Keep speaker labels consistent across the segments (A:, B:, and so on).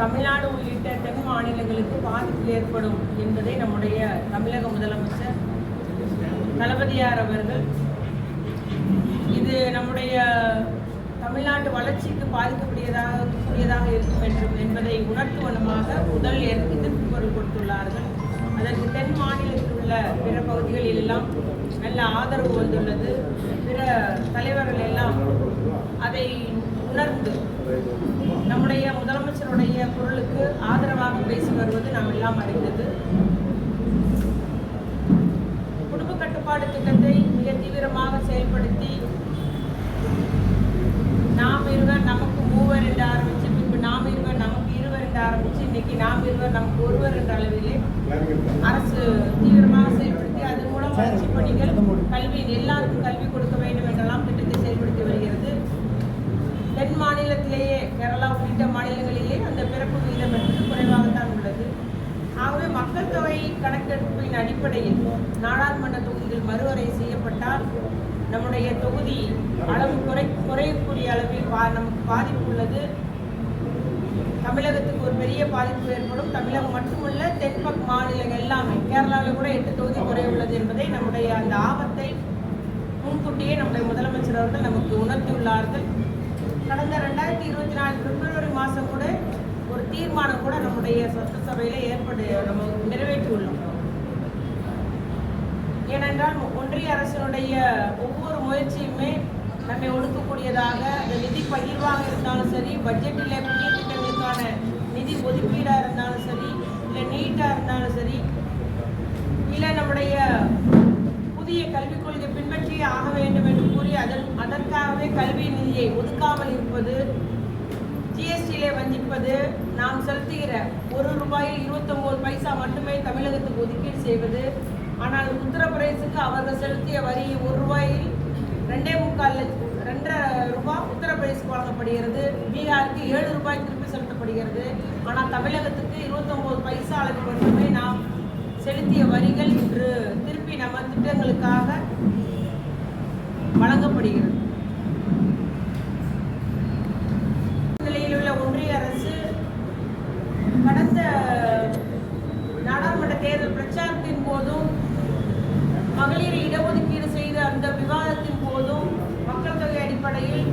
A: தமிழ்நாடு உள்ளிட்ட தென் மாநிலங்களுக்கு பாதிப்பு ஏற்படும் என்பதை நம்முடைய தமிழக முதலமைச்சர் தளபதியார் அவர்கள் இது நம்முடைய தமிழ்நாட்டு வளர்ச்சிக்கு பாதிக்கக்கூடியதாக கூடியதாக இருக்கும் என்றும் என்பதை உணர்த்துவனமாக முதல் எதிர்ப்பு குரல் கொடுத்துள்ளார்கள். அதற்கு தென் மாநிலத்தில் உள்ள பிற பகுதிகளில் எல்லாம் நல்ல ஆதரவு வந்துள்ளது. பிற தலைவர்கள் எல்லாம் அதை உணர்ந்து நம்முடைய முதலமைச்சருடைய குரலுக்கு ஆதரவாக பேசி வருவது நாம் எல்லாம் அறிந்தது. குடும்ப கட்டுப்பாடு திட்டத்தை மிக தீவிரமாக செயல்படுத்தி நாம் இருவர் நமக்கு மூவர் என்று ஆரம்பித்து பின்பு நாம் இருவர் நமக்கு இருவர் என்று ஆரம்பித்து இன்னைக்கு நாம் இருவர் நமக்கு ஒருவர் என்ற அளவிலே அரசு தீவிரமாக செயல்படுத்தி அதன் மூலம் வளர்ச்சி பணிகள் கல்வி எல்லாருக்கும் கல்வி கொடுக்க கேரளா உள்ளிட்ட மாநிலங்களிலே அந்த பிறப்பு விகிதம் என்பது குறைவாகத்தான் உள்ளது. ஆகவே மக்கள் தொகை கணக்கெடுப்பின் அடிப்படையில் நாடாளுமன்ற தொகுதிகள் மறுவரை செய்யப்பட்டால் நம்முடைய தொகுதி அளவு குறை குறையக்கூடிய அளவில் பா நமக்கு பாதிப்பு உள்ளது. தமிழகத்துக்கு ஒரு பெரிய பாதிப்பு ஏற்படும். தமிழகம் மட்டுமல்ல தென்பக் மாநிலங்கள் எல்லாமே கேரளாவில் கூட எட்டு தொகுதி குறைய உள்ளது என்பதை நம்முடைய அந்த ஆபத்தை முன்கூட்டியே நம்முடைய முதலமைச்சர் அவர்கள் நமக்கு உணர்த்தியுள்ளார்கள். கடந்த ரெண்டாயிரத்தி இருபத்தி நாலு பிப்ரவரி மாதம் கூட ஒரு தீர்மானம் கூட நம்முடைய சட்டசபையில் ஏற்படு நம்ம நிறைவேற்றியுள்ளோம். ஏனென்றால் ஒன்றிய அரசினுடைய ஒவ்வொரு முயற்சியுமே நம்மை ஒடுக்கக்கூடியதாக அந்த நிதி பகிர்வாக இருந்தாலும் சரி பட்ஜெட்டில் புதிய திட்டங்களுக்கான நிதி ஒதுக்கீடாக இருந்தாலும் சரி இல்லை நீட்டாக இருந்தாலும் சரி இல்லை நம்முடைய புதிய கல்விக் கொள்கை பின்பற்றியே ஆக வேண்டும் என்று கூறி அதன் அதற்காகவே கல்வி நிதியை ஒதுக்காமல் இருப்பது ஜிஎஸ்டியிலே வஞ்சிப்பது நாம் செலுத்துகிற ஒரு ரூபாயில் இருபத்தொம்போது பைசா மட்டுமே தமிழகத்துக்கு ஒதுக்கீடு செய்வது. ஆனால் உத்தரப்பிரதேசத்துக்கு அவர்கள் செலுத்திய வரி ஒரு ரூபாயில் ரெண்டே முக்கால் லட்சம் ரெண்டரை ரூபாய் உத்தரப்பிரதேசுக்கு வழங்கப்படுகிறது. பீகாருக்கு ஏழு ரூபாய் திருப்பி செலுத்தப்படுகிறது. ஆனால் தமிழகத்துக்கு இருபத்தொம்போது பைசா அளவு மட்டுமே நாம் செலுத்திய வரிகள் இன்று திருப்பி நம்ம திட்டங்களுக்காக வழங்கப்படுகிறது. நிலையில் உள்ள ஒன்றிய அரசு கடந்த நாடாளுமன்ற தேர்தல் பிரச்சாரத்தின் போதும் மகளிர் இடஒதுக்கீடு செய்த அந்த விவாதத்தின் போதும் மக்கள் தொகை அடிப்படையில்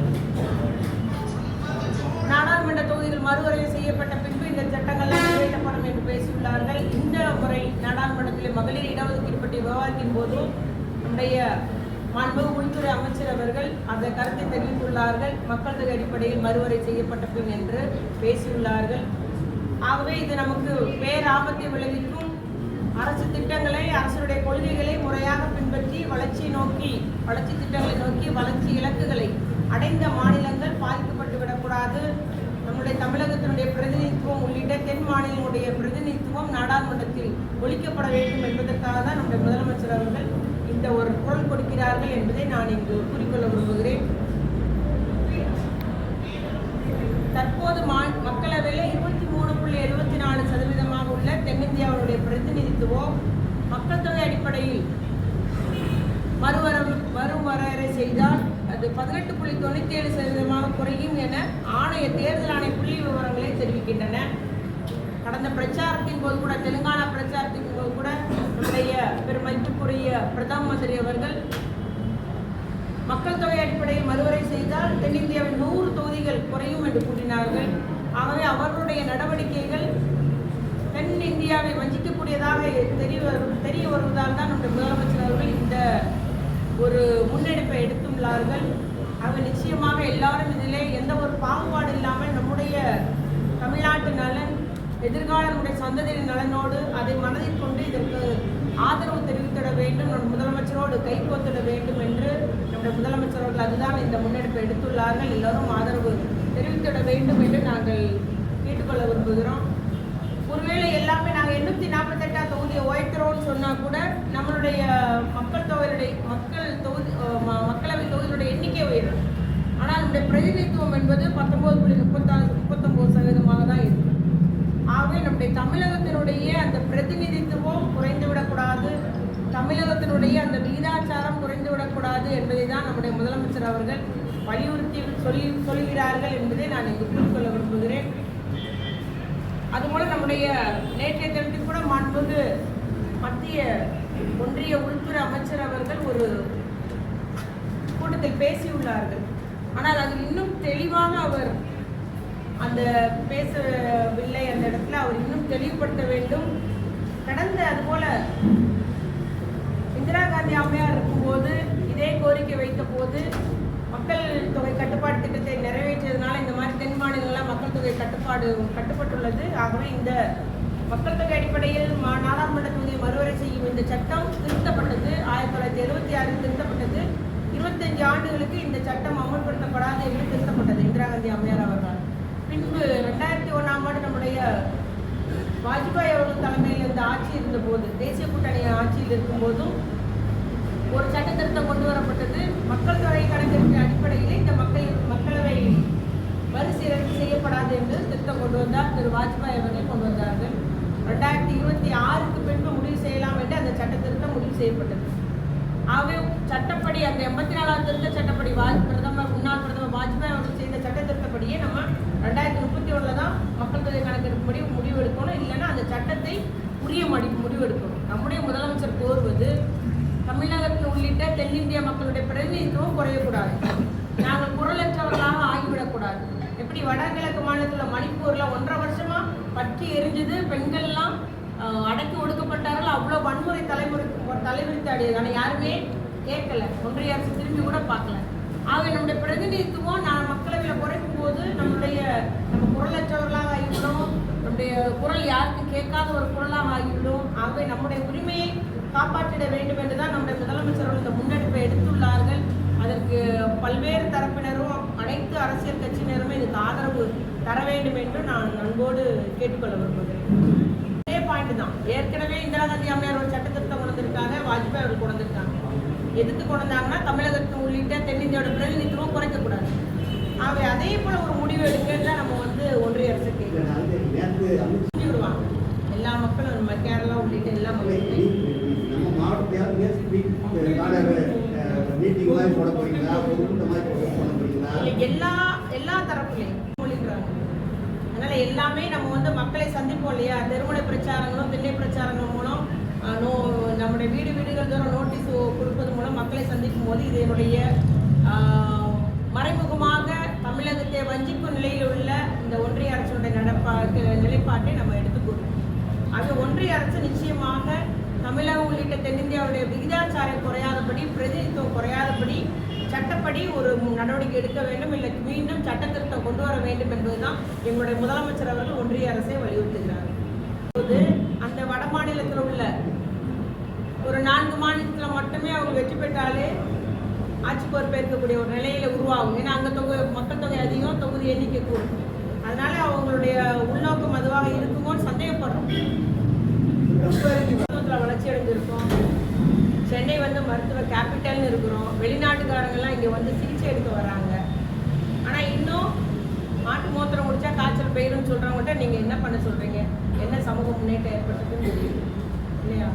A: நாடாளுமன்ற தொகுதிகள் மறுவரைவு செய்யப்பட்ட பின்பு இந்த சட்டங்கள் நிறைவேற்றப்படும் என்று பேசியுள்ளார்கள் இந்த முறை நாடாளுமன்றத்தில் மகளிர் இடஒதுக்கீடு பற்றி விவாதத்தின் போது நம்முடைய மாண்பு உள்துறை அமைச்சர் அவர்கள் அந்த கருத்தை தெரிவித்துள்ளார்கள். மக்கள் தொகை அடிப்படையில் மறுவரை செய்யப்பட்ட பின் என்று பேசியுள்ளார்கள். ஆகவே இது நமக்கு பேராபத்தை விளைவிக்கும் அரசு திட்டங்களை அரசுடைய கொள்கைகளை முறையாக பின்பற்றி வளர்ச்சி நோக்கி வளர்ச்சி திட்டங்களை நோக்கி வளர்ச்சி இலக்குகளை அடைந்த மாநிலங்கள் பாதிக்கப்பட்டு விடக்கூடாது நம்முடைய தமிழகத்தினுடைய பிரதிநிதித்துவம் உள்ளிட்ட தென் மாநிலங்களுடைய பிரதிநிதித்துவம் நாடாளுமன்றத்தில் ஒழிக்கப்பட வேண்டும் என்பதற்காக தான் நம்முடைய முதலமைச்சர் அவர்கள் இந்த ஒரு குரல் கொடுக்கிறார்கள் என்பதை நான் இங்கு கூறிக்கொள்ள விரும்புகிறேன். தற்போது மா மக்களவையில் இருபத்தி மூணு புள்ளி எழுபத்தி நாலு சதவீதமாக உள்ள தென்னிந்தியாவுடைய பிரதிநிதித்துவம் மக்கள் தொகை அடிப்படையில் மறுவர மறுவரையறை செய்தால் அது பதினெட்டு புள்ளி தொண்ணூற்றி ஏழு சதவீதமாக குறையும் என ஆணைய தேர்தல் ஆணைய புள்ளி விவரங்களை தெரிவிக்கின்றன. கடந்த பிரச்சாரத்தின் போது கூட தெலுங்கானா பிரச்சாரத்தின் போது கூட நம்முடைய பெருமதிப்புக்குரிய பிரதம மந்திரி அவர்கள் மக்கள் தொகை அடிப்படையில் மறுவரை செய்தால் தென்னிந்தியாவின் நூறு தொகுதிகள் குறையும் என்று கூறினார்கள். ஆகவே அவர்களுடைய நடவடிக்கைகள் தென் இந்தியாவை வஞ்சிக்கக்கூடியதாக தெரிய வரும் தெரிய வருவதால் தான் நம்முடைய முதலமைச்சர் அவர்கள் இந்த ஒரு முன்னெடுப்பை எடுத்துள்ளார்கள் ஆக நிச்சயமாக எல்லாரும் இதிலே எந்த ஒரு பாகுபாடு இல்லாமல் நம்முடைய தமிழ்நாட்டு நலன் எதிர்கால நம்முடைய சந்ததியின் நலனோடு அதை மனதில் கொண்டு இதற்கு ஆதரவு தெரிவித்திட வேண்டும். நம் முதலமைச்சரோடு கைகோத்திட வேண்டும் என்று நம்முடைய முதலமைச்சர் அவர்கள் அதுதான் இந்த முன்னெடுப்பை எடுத்துள்ளார்கள். எல்லோரும் ஆதரவு தெரிவித்திட வேண்டும் என்று நாங்கள் கேட்டுக்கொள்ள விரும்புகிறோம். ஒருவேளை எல்லாமே நாங்கள் எண்ணூற்றி நாற்பத்தெட்டாம் தொகுதியை உயர்த்துறோம்னு சொன்னால் கூட நம்மளுடைய மக்கள் தொகையுடைய மக்கள் தொகுதி மக்களவை தொகுதியுடைய எண்ணிக்கை உயரும். ஆனால் நம்முடைய பிரதிநிதித்துவம் என்பது பத்தொன்பது புள்ளி முப்பத்தாறு முப்பத்தொம்போது சதவீதமாக தான் இருக்கு. ஆகவே நம்முடைய தமிழகத்தினுடைய அந்த பிரதிநிதித்துவம் குறைந்து விடக்கூடாது தமிழகத்தினுடைய அந்த விகிதாச்சாரம் குறைந்து விடக்கூடாது என்பதை தான் நம்முடைய முதலமைச்சர் அவர்கள் வலியுறுத்தி சொல்லி சொல்கிறார்கள் என்பதை நான் இங்கு கொள்ள விரும்புகிறேன். நம்முடைய நேற்றைய தினத்தில் கூட மாண்புமிகு மத்திய ஒன்றிய உள்துறை அமைச்சர் அவர்கள் ஒரு கூட்டத்தில் பேசியுள்ளார்கள். ஆனால் அதில் இன்னும் தெளிவாக அவர் அந்த பேசவில்லை அந்த இடத்துல. அவர் இன்னும் தெளிவுபடுத்த வேண்டும். கடந்த அதுபோல இந்திரா காந்தி அம்மையார் இருக்கும்போது இதே கோரிக்கை வைத்த போது மக்கள் தொகை கட்டுப்பாடு திட்டத்தை நிறைவேற்றியதுனால இந்த மாதிரி தென் மாநிலங்கள்லாம் மக்கள் தொகை கட்டுப்பாடு கட்டுப்பட்டுள்ளது. ஆகவே இந்த மக்கள் தொகை அடிப்படையில் மா- நாடாளுமன்ற தொகுதியை மறுவரை செய்யும் இந்த சட்டம் திருத்தப்பட்டது. ஆயிரத்தி தொள்ளாயிரத்தி எழுபத்தி ஆறில் திருத்தப்பட்டது. இருபத்தஞ்சு ஆண்டுகளுக்கு இந்த சட்டம் அமல்படுத்தப்படாது என்று திருத்தப்பட்டது. இந்திரா காந்தி அம்மையார் அவர்கள். பின்பு ரெண்டாயிரத்தி ஒன்றாம் ஆண்டு நம்முடைய வாஜ்பாய் அவர்கள் தலைமையில் இந்த ஆட்சி இருந்தபோது தேசிய கூட்டணி ஆட்சியில் இருக்கும்போதும் ஒரு சட்ட திருத்தம் கொண்டு வரப்பட்டது. மக்கள் தொகை கணக்கெடுப்பு அடிப்படையில் இந்த மக்கள் மக்களவை மறுசீரமைப்பு செய்யப்படாது என்று திருத்தம் கொண்டு வந்தார் திரு வாஜ்பாய் அவர்கள் கொண்டு வந்தார்கள். ரெண்டாயிரத்தி இருபத்தி ஆறுக்கு பின்பு முடிவு செய்யலாம் என்று அந்த சட்ட திருத்தம் முடிவு செய்யப்பட்டது. ஆகவே சட்டப்படி அந்த எண்பத்தி நாலாவது திருத்த சட்டப்படி வாஜ் பிரதமர் முன்னாள் பிரதமர் வாஜ்பாய் அவர்கள் செய்த சட்ட திருத்தப்படியே நம்ம ரெண்டாயிரத்தி முப்பத்தி ஒன்றில் தான் மக்கள் தொகை கணக்கெடுப்புப்படி முடிவு எடுக்கணும். இல்லைன்னா அந்த சட்டத்தை உரிய மடி முடிவெடுக்கணும் நம்முடைய முதலமைச்சர் கோருவது தமிழகத்தில் உள்ளிட்ட தென்னிந்திய மக்களுடைய பிரதிநிதித்துவம் குறையக்கூடாது. நாங்கள் குரலற்றவர்களாக ஆகிவிடக்கூடாது. எப்படி வடகிழக்கு மாநிலத்தில் மணிப்பூரில் ஒன்றரை வருஷமா பற்றி எரிஞ்சது பெண்கள்லாம் அடக்கி ஒடுக்கப்பட்டார்கள் அவ்வளோ வன்முறை தலைமுறை தலைவிரித்து ஆடியது ஆனால் யாருமே கேட்கல. ஒன்றிய அரசு திரும்பி கூட பார்க்கல. ஆக நம்முடைய பிரதிநிதித்துவம் நான் மக்களவையில் குறைக்கும் போது நம்முடைய நம்ம குரலற்றவர்களாக ஆகிவிடும் நம்முடைய குரல் யாருக்கும் கேட்காத ஒரு குரலாக ஆகிவிடும். ஆகவே நம்முடைய உரிமையை காப்பாற்றிட வேண்டும் என்று தான் நம்முடைய முதலமைச்சர் அவர்கள் இந்த முன்னெடுப்பை எடுத்துள்ளார்கள். அதற்கு பல்வேறு தரப்பினரும் அனைத்து அரசியல் கட்சியினருமே இதுக்கு ஆதரவு தர வேண்டும் என்று நான் அன்போடு கேட்டுக்கொள்ள விரும்புகிறேன். இதே பாயிண்ட் தான். ஏற்கனவே இந்திரா காந்தி அம்மையார் ஒரு சட்ட திருத்தம் கொண்டு வந்திருக்காங்க வாஜ்பாய் அவர் கொண்டு வந்திருக்காங்க எதுக்கு கொண்டு வந்தாங்கன்னா தமிழகத்து உள்ளிட்ட தென்னிந்தியாவோட பிரதிநிதித்துவம் குறைக்கக்கூடாது. ஆகவே அதே போல ஒரு முடிவு எடுக்கன்னு தான் நம்ம வந்து ஒன்றிய அரசு விடுவாங்க. எல்லா மக்களும் நம்ம கேரளா உள்ளிட்ட எல்லா மக்களுமே
B: மீட்டிங் uh, மாதிரி போட போறீங்களா? பொதுக்கூட்டம் மாதிரி போட போறீங்களா?
A: எல்லா எல்லா தரப்புலையும் அதனால எல்லாமே நம்ம வந்து மக்களை சந்திப்போம் இல்லையா? தெருமுனை பிரச்சாரங்களும் திண்ணை பிரச்சாரங்கள் மூலம் நோ நம்முடைய வீடு வீடுகள் தோறும் நோட்டீஸ் கொடுப்பது மூலம் மக்களை சந்திக்கும் போது இது என்னுடைய ஆஹ், மறைமுகமாக தமிழகத்தை வஞ்சிக்கும் நிலையில் உள்ள இந்த ஒன்றிய அரசுடைய நடப்பா நிலைப்பாட்டை நம்ம எடுத்துக்கொள்வோம் அது ஒன்றிய அரசு நிச்சயமாக தமிழகம் உள்ளிட்ட தென்னிந்தியாவுடைய விகிதாச்சாரம் குறையாதபடி பிரதிநிதித்துவம் குறையாதபடி சட்டப்படி ஒரு நடவடிக்கை எடுக்க வேண்டும். இல்லை மீண்டும் சட்ட திருத்தம் கொண்டு வர வேண்டும் என்பதுதான் எங்களுடைய முதலமைச்சர் அவர்கள் ஒன்றிய அரசை வலியுறுத்துகிறார். அப்போது அந்த வட மாநிலத்தில் உள்ள ஒரு நான்கு மாநிலத்தில் மட்டுமே அவங்க வெற்றி பெற்றாலே ஆட்சி பொறுப்பேற்கக்கூடிய ஒரு நிலையில உருவாகும். ஏன்னா அங்கே தொகை மக்கள் தொகை அதிகம் தொகுதி எண்ணிக்கை கூடும். அதனால அவங்களுடைய உள்நோக்கம் அதுவாக இருக்குமோன்னு சந்தேகப்படுறோம். மருத்துவத்தில் வளர்ச்சி அடைஞ்சிருக்கோம். சென்னை வந்து மருத்துவ கேபிட்டல்னு இருக்கிறோம். வெளிநாட்டுக்காரங்கெல்லாம் இங்கே வந்து சிகிச்சை எடுக்க வராங்க. ஆனால் இன்னும் மாட்டு மூத்திரம் குடிச்சா காய்ச்சல் பெயருன்னு சொல்கிறவங்ககிட்ட நீங்கள் என்ன பண்ண சொல்கிறீங்க என்ன சமூக முன்னேற்றம் ஏற்பட்டதுன்னு தெரியும் இல்லையா?